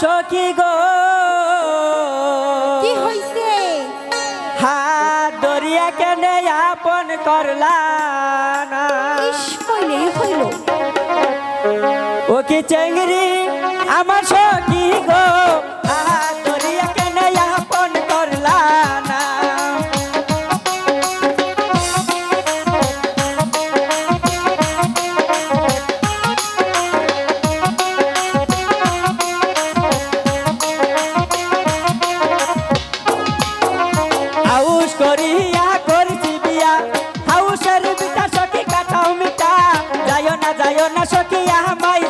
সখী গো। কি হইছে? হাত দরিয়া কেনে আপন করলা না। ইস কইলে হইল। ও কি চেংড়ি আমার সখী গো? না সখিয়া মাই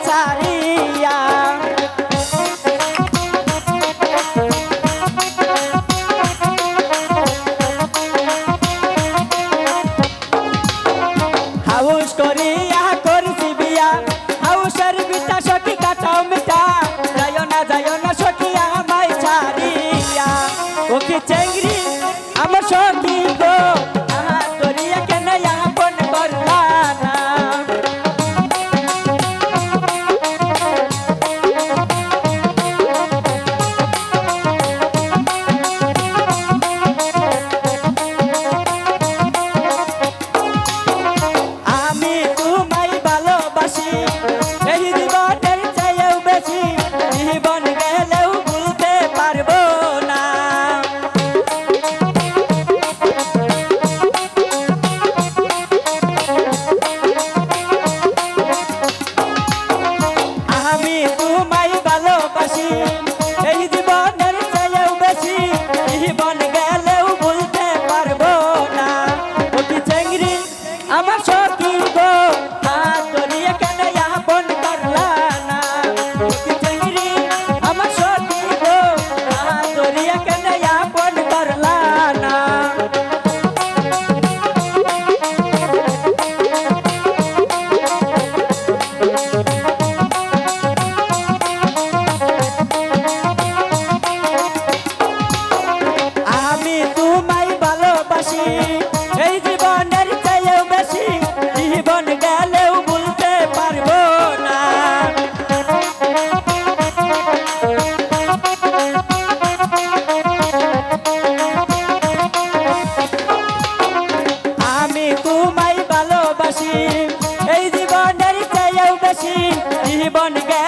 আমার শত্রুর জীবন গে